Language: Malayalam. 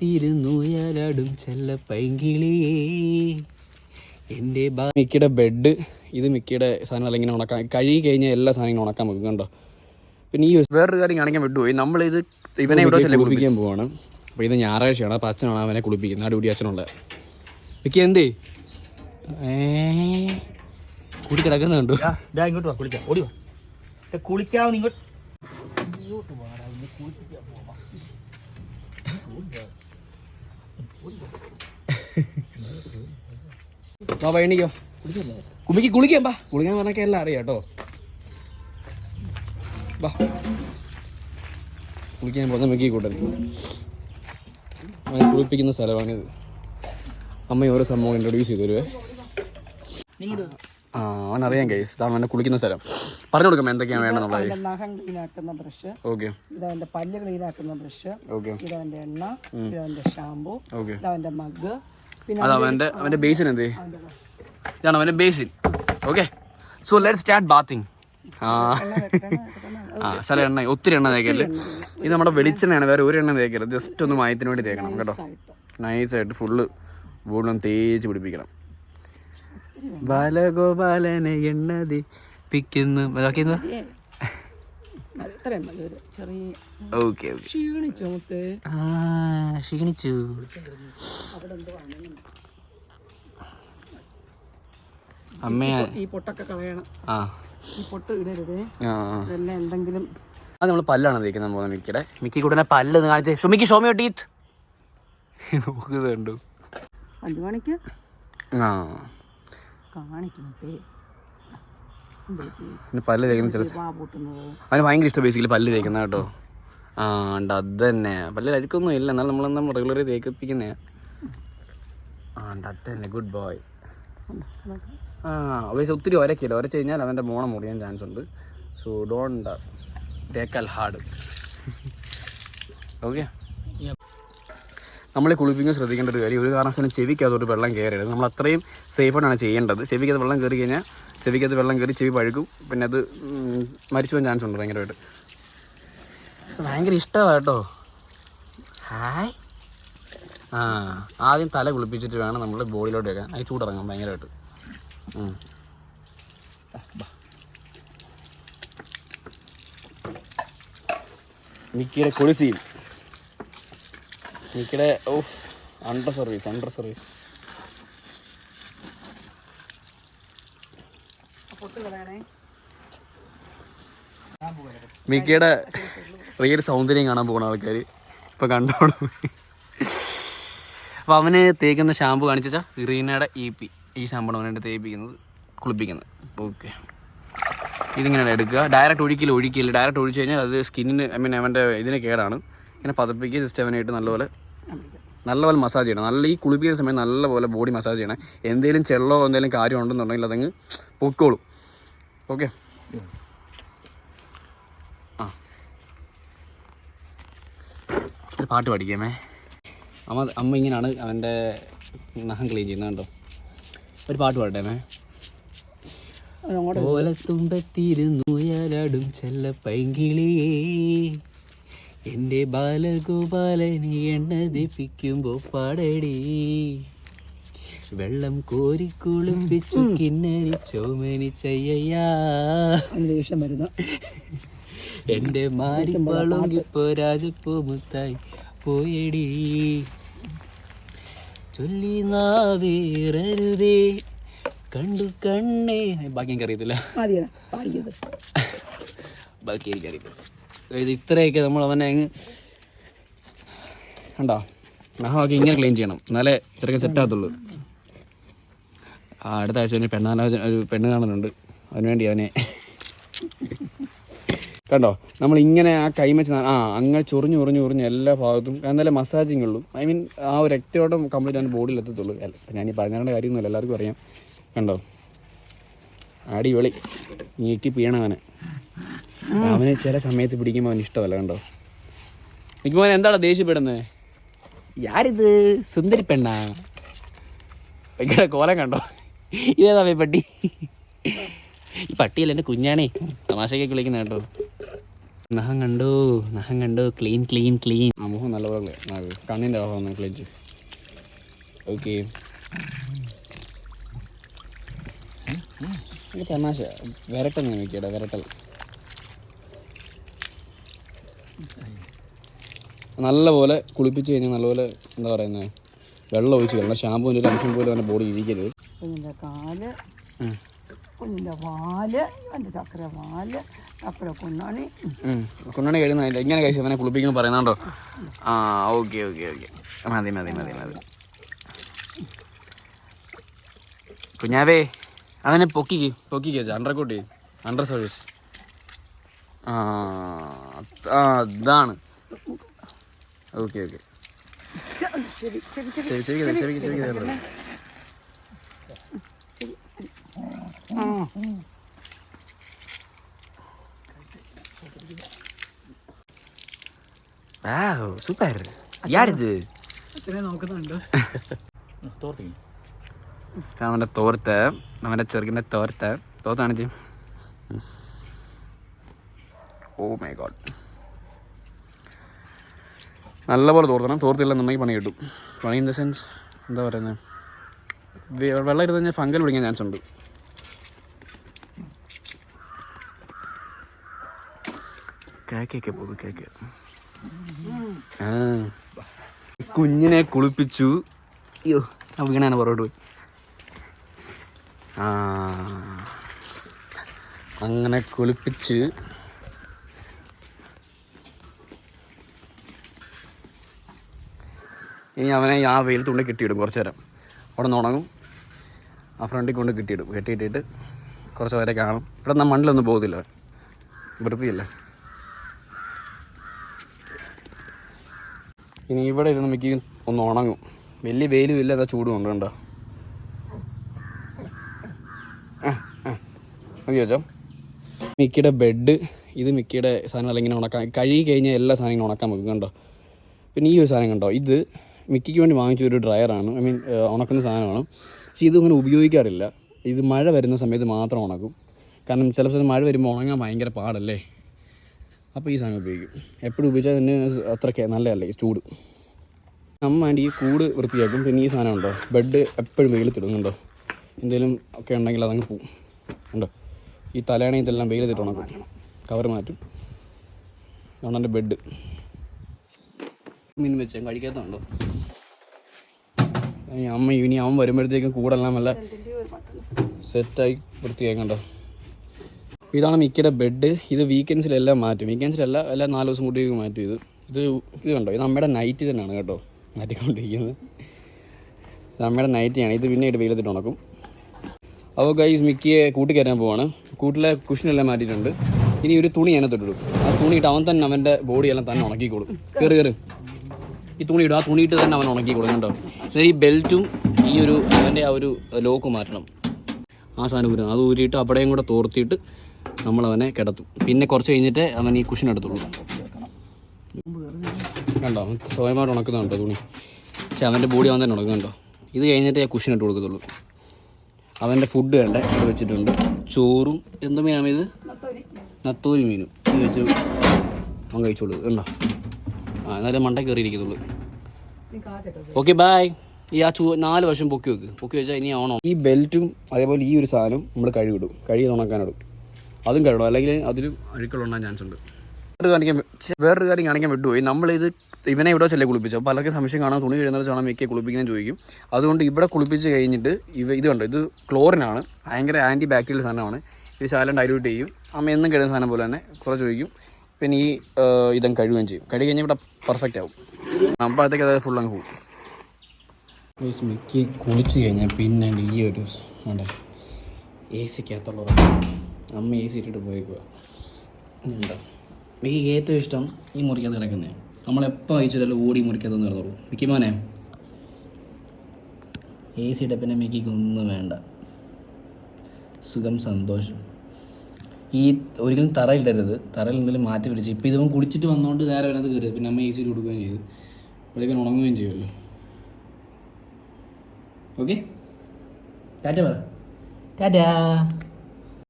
തിരുന്നുയരാടും ചെല്ല പൈങ്കിളിയേ എന്റെ മിക്കിയുടെ ബെഡ് ഇത് മിക്കിയുടെ സാധനങ്ങൾ ഇങ്ങനെ ഉണക്കാൻ കഴുകി കഴിഞ്ഞാൽ എല്ലാ സാധനങ്ങളും ഉണക്കാൻ വെക്കും കണ്ടോ? പിന്നെ ഈ വേറൊരു കാര്യം കാണിക്കാൻ വിട്ടുപോയി. നമ്മളിത് ഇവനെ ഇവിടെ ചെല്ലാം കുളിപ്പിക്കാൻ പോവാണ്. അപ്പോൾ ഇത് ഞായറാഴ്ചയാണ്. അപ്പോൾ അച്ഛനാണ് അവനെ കുളിപ്പിക്കുന്നത്. അടിപൊളി അച്ഛനുള്ള മിക്കി എന്തേ? ഏ കൂടി കിടക്കുന്നുണ്ടോ ഇങ്ങോട്ട് വാ കുളിക്കാം. ഓടി വാ. കുളിക്കാവുന്ന ഇങ്ങോട്ട്? ഇങ്ങോട്ട് വാടാ കുളിപ്പിക്കാൻ പോവാം വാ കുമ്മിക്ക് കുളിക്കാം ബാ കുളിക്കാൻ പറഞ്ഞൊക്കെ എല്ലാം അറിയാം കേട്ടോ. ബാ കുളിക്കാൻ പോകുന്ന മിക്കി കൂട്ടൻ കുളിപ്പിക്കുന്ന സ്ഥലമാണിത്. അമ്മ ഓരോ സംഭവം ഇൻട്രൊഡ്യൂസ് ചെയ്തു തരുവേ. ആ അവനറിയാം കേസ് ഇതാണ് എന്നെ കുളിക്കുന്ന സ്ഥലം. പറഞ്ഞു കൊടുക്കാം എന്തൊക്കെയാണ് വേണമെന്നുള്ളത് അവന്റെ നഖം ക്ലീനാക്കുന്ന ബ്രഷ് ഓക്കെ ഇതവന്റെ പല്ല് ക്ലീനാക്കുന്ന ബ്രഷ് ഓക്കെ ഇതവന്റെ എണ്ണ. ഇതവന്റെ ഷാമ്പു ഓക്കെ ഇതവന്റെ മഗ് പിന്നെ അത് അവന്റെ അവന്റെ ബേസിൻ എന്ത്? ഇതാണ് അവന്റെ basin okay so let start bathing ആ. ആ ചില എണ്ണ. ഒത്തിരി എണ്ണ തേക്കല്ലേ ഇത് നമ്മുടെ വെളിച്ചെണ്ണയാണ്. വേറെ ഒരു എണ്ണ തേക്കരുത്. ജസ്റ്റ് ഒന്ന് മായത്തിന് വേണ്ടി തേക്കണം കേട്ടോ. നൈസായിട്ട് ഫുള്ള് ബോഡിലും തേച്ച് പിടിപ്പിക്കണം. ബാലഗോപാലനെ എണ്ണതി പിക്കുന്നു ഓക്കെ ക്ഷീണിച്ചു അമ്മയാ ഈ പൊട്ടൊക്കെ കളയണം. ആ. ഈ പൊട്ട് ഇടരുത്. ആ ഇതെല്ലാം എന്തെങ്കിലും അത് നമ്മൾ പല്ലാണ് തേക്കുന്നത് പോകുന്നത് മിക്കിയുടെ മിക്കി കൂടെ പല്ല് കാണിച്ച് ഷുമിക്ക് ഷോമിയോ ടീത്ത് നോക്കുന്നുണ്ടോ അഞ്ചു മണിക്ക്? ആ. പല്ല് തേക്കുന്ന ചില അവന് ഭയങ്കര ഇഷ്ടം ബേസിക്കലി പല്ല് തേക്കുന്ന കേട്ടോ. ആ ഉണ്ട്. അത് തന്നെ പല്ലിൽ അഴുക്കൊന്നും ഇല്ല. എന്നാലും നമ്മൾ നമ്മൾ റെഗുലറി തേക്കിപ്പിക്കുന്നേ? ആ ഉണ്ട്. അത് തന്നെ ഗുഡ് ബോയ് ആ വയസ്സ് ഒത്തിരി ഒരക്കില്ല. ഒരച്ച് കഴിഞ്ഞാൽ അവന്റെ മോണം മുറിയാൻ ചാൻസ് ഉണ്ട്. സോ ഡോണ്ട് തേക്കൽ ഹാർഡ് ഓക്കെ നമ്മൾ കുളിപ്പിക്കാൻ ശ്രദ്ധിക്കേണ്ട ഒരു കാര്യം ഒരു കാരണവശാലും ചെവിക്കകത്തോട്ട് വെള്ളം കയറരുത്. നമ്മൾ അത്രയും സേഫായിട്ടാണ് ചെയ്യേണ്ടത്. ചെവിക്കകത്ത് വെള്ളം കയറി കഴിഞ്ഞാൽ ചെവിക്കകത്ത് വെള്ളം കയറി ചെവി പഴുക്കും. പിന്നെ അത് മരിച്ചു പോകാൻ ചാൻസ് ഉണ്ട് ഭയങ്കരമായിട്ട്. ഭയങ്കര ഇഷ്ടമാണ് കേട്ടോ. ഹായ്. ആ ആദ്യം തല കുളിപ്പിച്ചിട്ട് വേണം നമ്മൾ ബോഡിയിലോട്ട് വെക്കാൻ. അത് ചൂടിറങ്ങാം ഭയങ്കരമായിട്ട്. നിക്കിയുടെ മിക്കിയുടെ കുളിസീൻ. മിക്കിയുടെ of under service under service മിക്കയുടെ real സൗന്ദര്യം കാണാൻ പോകുന്ന ആൾക്കാർ ഇപ്പം കണ്ടോണം. അപ്പോൾ അവന് തേക്കുന്ന ഷാമ്പു കാണിച്ചാൽ ഇറീനയുടെ ഇ പി ഈ ഷാമ്പാണ് അവനായിട്ട് തേപ്പിക്കുന്നത് കുളിപ്പിക്കുന്നത്. ഓക്കെ ഇതിങ്ങനെ എടുക്കുക. ഡയറക്റ്റ് ഒഴിക്കില്ല ഒഴിക്കില്ല ഡയറക്റ്റ് ഒഴിച്ച് കഴിഞ്ഞാൽ അത് സ്കിന്നിന് ഐ മീൻ അവന്റെ ഇതിന് കേടാണ്. ഇങ്ങനെ പതപ്പിക്കുക ജസ്റ്റ് അവനായിട്ട് നല്ലപോലെ നല്ലപോലെ മസാജ് ചെയ്യണം. നല്ല ഈ കുളിപ്പിക്കുന്ന സമയം നല്ലപോലെ ബോഡി മസാജ് ചെയ്യണം. എന്തെങ്കിലും ചെള്ളോ എന്തെങ്കിലും കാര്യം ഉണ്ടെന്നുണ്ടെങ്കിൽ അതങ്ങ് പൊക്കോളും. ഓക്കെ ആ. ഒരു പാട്ട് പഠിക്കാമേ. അമ്മ അമ്മ ഇങ്ങനെയാണ് അവന്റെ നഹം ക്ലീൻ ചെയ്യുന്നത് കണ്ടോ? ഒരു പാട്ട് പാടേമേ അങ്ങോട്ട് ഓലത്തുമ്പത്തിരുന്നുയരാടും ചെല്ല പൈങ്കിളിയേ എന്റെ ബാലഗോപാലനെ എണ്ണ ദപ്പിക്കുമ്പോൾ പാടടി. വെള്ളം കോരി കുളിപ്പിച്ചു കിന്നരി ചോമനി ചയ്യയ്യാ ദേഷ്യം വരുന്നു. എന്റെ മാരി രാജപ്പോ മുത്തായി പോയടി. ചൊല്ലി നാവേറരുതേ. കണ്ടു കണ്ണേ. ബാക്കി എനിക്കറിയത്തില്ല. ബാക്കി എനിക്കറിയത്തില്ല. ഇത് ഇത്രയൊക്കെ നമ്മൾ അവനെ അങ്ങ് കണ്ടോ? നഖമൊക്കെ ഇങ്ങനെ ക്ലീൻ ചെയ്യണം. എന്നാലേ ചെറുക്കൻ സെറ്റാകത്തുള്ളൂ ആ അടുത്ത ആഴ്ച ഒരു പെണ്ണാലോചന ഒരു പെണ്ണ് കാണുന്നുണ്ട് അതിനുവേണ്ടി അവനെ കണ്ടോ? നമ്മൾ ഇങ്ങനെ ആ കൈമച്ച് ആ അങ്ങനെ ചൊറിഞ്ഞു ഉറിഞ്ഞു ഉറിഞ്ഞു എല്ലാ ഭാഗത്തും എന്നാലേ മസാജിങ് ഉള്ളൂ. ഐ മീൻ ആ ഒരു രക്തയോട്ടം കംപ്ലീറ്റ് ആണ് ബോഡിയിൽ എത്തത്തുള്ളൂ. ഞാൻ ഈ പറഞ്ഞേണ്ട കാര്യമൊന്നുമില്ല എല്ലാവർക്കും അറിയാം. കണ്ടോ? അടിപൊളി. നീക്കി പീയണം അവനെ ചില സമയത്ത് പിടിക്കുമ്പോൾ അവന് ഇഷ്ടമല്ല കണ്ടോ? എനിക്ക് മോനെ എന്താണ് ദേഷ്യപ്പെടുന്നത് യാരിത് സുന്ദരി പെണ്ണാ. കോലം കണ്ടോ? ഇതേതാ പട്ടി? ഈ പട്ടിയല്ല എന്റെ കുഞ്ഞാണേ. തമാശക്കൊക്കെ വിളിക്കുന്ന കേട്ടോ. നഖം കണ്ടു? നഖം കണ്ടു? Clean clean clean. ആ മുഖം നല്ലപോലെ കണ്ണിന്റെ ഭാഗം ഒന്ന് ക്ലീൻ ചെയ്യും. ഓക്കെ. തമാശ വിരട്ടൽ നോക്കിയടാ വിരട്ടൽ. നല്ലപോലെ കുളിപ്പിച്ച് കഴിഞ്ഞാൽ നല്ലപോലെ എന്താ പറയുന്നത് വെള്ളം ഒഴിച്ച് കളയണം ഷാമ്പൂവിന്റെ ഒരു അംശം പോലും അവന്റെ ബോഡി ഇരിക്കരുത്. കുഞ്ഞിന്റെ കാൽ. കുഞ്ഞിന്റെ വാൽ. എന്റെ ചക്കര വാൽ. ചക്കര കുണ്ണാണി. കുണ്ണണി കഴിയുന്നതില്ല ഇങ്ങനെ കഴിച്ചു അവനെ കുളിപ്പിക്കുന്നു പറയുന്നുണ്ടോ? ആ ഓക്കെ ഓക്കെ ഓക്കെ. മതി മതി മതി മതി. കുഞ്ഞാവേ അവനെ പൊക്കിക്ക് പൊക്കിക്ക് വെച്ചാൽ അണ്ടർ കോട്ട് അണ്ടർ സർവീസ് ആ. ആ ഇതാണ്. Okay okay. ശരി ശരി ശരി ശരി ശരി സൂപ്പർ യാരിത് അവന്റെ തോർത്ത് അവന്റെ ചെറുക്കിന്റെ തോർത്ത്. തോത്താണ് ചെയ്യും ഓ മൈ ഗോഡ്. നല്ലപോലെ തോർത്തണം. തോർത്തില്ല നന്നായി പണി കിട്ടും. പണി ഇൻ ദ സെൻസ് എന്താ പറയുന്നത് വെള്ളം ഇരുന്ന് കഴിഞ്ഞാൽ ഫംഗൽ പിടിക്കാൻ ചാൻസ് ഉണ്ട്. കേക്കൊക്കെ പോകും കേക്ക്. ആ. കുഞ്ഞിനെ കുളിപ്പിച്ചു. അയ്യോ വീണാണ് പുറകോട്ട് പോയി. ആ. അങ്ങനെ കുളിപ്പിച്ച് ഇനി അവനെ ആ വെയിലത്ത് കൊണ്ട് കെട്ടിയിടും കുറച്ച് നേരം. അവിടെ നിന്ന് ഉണങ്ങും. ആ ഫ്രണ്ടിൽ കൊണ്ട് കെട്ടിയിടും. കെട്ടിയിട്ടിട്ട് കുറച്ച് നേരം കാണും. ഇവിടെ നിന്ന് മണ്ണിലൊന്നും പോകത്തില്ല. വൃത്തിയില്ല. ഇനി ഇവിടെ ഇരുന്ന് മിക്ക ഒന്ന് ഉണങ്ങും. വലിയ വെയിലും ഇല്ല. എന്താ ചൂടും ഉണ്ട് കണ്ടോ? മതി ചോദിച്ചോ മിക്കിയുടെ ബെഡ് ഇത് മിക്കിയുടെ സാധനങ്ങളെങ്ങനെ ഉണക്കാൻ. കഴുകി കഴിഞ്ഞാൽ എല്ലാ സാധനങ്ങളും ഉണക്കാൻ വെക്കും കണ്ടോ? പിന്നെ ഈ ഒരു സാധനം കണ്ടോ? ഇത് മിക്കിക്ക് വേണ്ടി വാങ്ങിച്ച ഒരു ഡ്രയറാണ്. ഐ മീൻ ഉണക്കുന്ന സാധനമാണ്. പക്ഷേ ഇത് അങ്ങനെ ഉപയോഗിക്കാറില്ല. ഇത് മഴ വരുന്ന സമയത്ത് മാത്രം ഉണക്കും. കാരണം ചില സമയത്ത് മഴ വരുമ്പോൾ ഉണങ്ങാൻ ഭയങ്കര പാടല്ലേ? അപ്പോൾ ഈ സാധനം ഉപയോഗിക്കും. എപ്പോഴും ഉപയോഗിച്ചാൽ തന്നെ അത്രയ്ക്ക് നല്ലതല്ലേ ചൂട്. അമ്മ വേണ്ടി ഈ കൂട് വൃത്തിയാക്കും. പിന്നെ ഈ സാധനം ഉണ്ടോ? ബെഡ് എപ്പോഴും വെയിലത്തിടുന്നുണ്ടോ? എന്തെങ്കിലും ഒക്കെ ഉണ്ടെങ്കിൽ അതങ്ങ് പോവും. ഉണ്ടോ? ഈ തലയണയും ഇതെല്ലാം വെയിലത്തിട്ട് ഉണക്കും. കവർ മാറ്റും. അതുകൊണ്ട് ബെഡ്. മീൻ വെച്ചാൽ കഴിക്കാത്തതുണ്ടോ. അമ്മ ഇനി അവൻ വരുമ്പോഴത്തേക്കും കൂടെല്ലാം നല്ല സെറ്റായി വൃത്തിയാക്കണ്ടോ ഇതാണ് മിക്കയുടെ ബെഡ് ഇത് വീക്കെൻഡ്സിലെല്ലാം മാറ്റും. വീക്കെൻഡ്സിലല്ല എല്ലാ നാല് ദിവസം കൂട്ടിയൊക്കെ മാറ്റും ഇത്. ഇത് ഇത് കണ്ടോ? ഇത് അമ്മയുടെ നൈറ്റ് തന്നെയാണ് കേട്ടോ മാറ്റിക്കൊണ്ടിരിക്കുന്നത്. ഇത് അമ്മയുടെ നൈറ്റിയാണ് ഇത് പിന്നെ ഇട്ട് വെയിലത്തിട്ട് ഉണക്കും. അപ്പോൾ ഗൈസ് മിക്കിയെ കൂട്ടി കയറാൻ പോവാണ്. കൂട്ടിലെ കുഷനെല്ലാം മാറ്റിയിട്ടുണ്ട്. ഇനി ഒരു തുണി അതിനകത്തിട്ടിടും ആ തുണിയിട്ട് അവൻ തന്നെ അവന്റെ ബോഡിയെല്ലാം തന്നെ ഉണക്കിക്കോളും കയറി കയറി ഈ തുണി ഇടും ആ തുണി ഇട്ട് തന്നെ അവൻ ഉണക്കി കൊടുക്കുന്നുണ്ടോ എന്നിട്ട് ഈ ബെൽറ്റും ഈ ഒരു അവന്റെ ആ ഒരു ലോക്ക് മാറ്റണം. ആ സാധനം ഊരുന്നത് അത് ഊരിയിട്ട് അവിടെയും കൂടെ തോർത്തിയിട്ട് നമ്മൾ അവനെ കിടത്തും. പിന്നെ കുറച്ച് കഴിഞ്ഞിട്ട് അവൻ ഈ കുഷൻ എടുത്തുള്ളൂ. കണ്ടോ? സ്വയമായിട്ട് ഉണക്കുന്നുണ്ടോ തുണി? പക്ഷെ അവന്റെ ബോഡി അവൻ തന്നെ ഉണക്കുന്നുണ്ടോ ഇത് കഴിഞ്ഞിട്ട് ഞാൻ കുഷൻ ഇട്ട് കൊടുക്കത്തുള്ളൂ. അവന്റെ ഫുഡ് വേണ്ട? ഇത് വെച്ചിട്ടുണ്ട്. ചോറും എന്ത് മീനാണ് ഇത്? നത്തോലി മീനും. ഇത് വെച്ച് അവൻ കഴിച്ചോളൂ. കണ്ടോ? ആ എന്നാലും മണ്ട കയറിയിരിക്കത്തുള്ളൂ. ഓക്കെ ബായ് ഈ ആ ചൂ നാല് വർഷം പൊക്കി വെക്ക്. പൊക്കി വെച്ചാൽ ഇനി ഓണോ ഈ ബെൽറ്റും അതേപോലെ ഈ ഒരു സാധനം നമ്മൾ കഴുകിടും. കഴുകി ഉണക്കാനിടും. അതും കഴുകും അല്ലെങ്കിൽ അതിലും അഴുക്കളുണ്ടാൻ ചാൻസ് ഉണ്ട്. വേറൊരു കാണിക്കാൻ വേറൊരു കാര്യം കാണിക്കാൻ വിട്ടുപോയി. നമ്മളിത് ഇവനെ ഇവിടെ ചെല്ലേ കുളിപ്പിച്ചു അപ്പോൾ പലർക്കും സംശയം കാണാൻ തുണി കഴിയുന്നത് ചാണകം മിക്ക കുളിപ്പിക്കുന്നത് ചോദിക്കും. അതുകൊണ്ട് ഇവിടെ കുളിപ്പിച്ച് കഴിഞ്ഞിട്ട് ഇവ ഇത് കണ്ടോ? ഇത് ക്ലോറിനാണ്. ഭയങ്കര ആന്റി ബാക്ടീരിയൽ സാധനമാണ്. ഇത് ശാലം ഡൈലൂട്ട് ചെയ്യും. അമ്മ എന്നും കഴിയുന്ന സാധനം പോലെ തന്നെ. കുറച്ച് ചോദിക്കും പിന്നെ ഈ ഇതും കഴുകുകയും ചെയ്യും. കഴുകി കഴിഞ്ഞാൽ ഇവിടെ പെർഫെക്റ്റ് ആവും. അപ്പോഴത്തേക്ക് അതായത് ഫുൾ അങ്ങ് പോകും. ഗൈസ് മിക്കി കുളിച്ച് കഴിഞ്ഞാൽ പിന്നെ ഈ ഒരു ഉണ്ട് എ സിക്കകത്തുള്ള അമ്മ എ സി ഇട്ടിട്ട് പോയേക്കുക ഉണ്ടോ ഏറ്റവും ഇഷ്ടം ഈ മുറിക്കകത്ത് കിടക്കുന്നതാണ് നമ്മളെപ്പോൾ അയച്ചിട്ടല്ലോ ഓടി മുറിക്കകത്ത് കിടന്നുള്ളൂ മിക്കി മോനെ. എ സി ഇട്ട പിന്നെ മിക്കിക്ക് ഒന്നും വേണ്ട. സുഖം സന്തോഷം. ഈ ഒരിക്കലും തറയിടരുത് തറയിൽ എന്തെങ്കിലും മാറ്റി പിടിച്ച് ഇപ്പോൾ ഇതവൻ കുടിച്ചിട്ട് വന്നുകൊണ്ട് നേരെ അതിനകത്ത് കയറി പിന്നെ അമ്മ എ കൊടുക്കുകയും ചെയ്തു. അപ്പോഴേക്കും ഉണങ്ങുകയും ചെയ്യുമല്ലോ. ഓക്കെ ടാറ്റ പറ. ടാറ്റാ.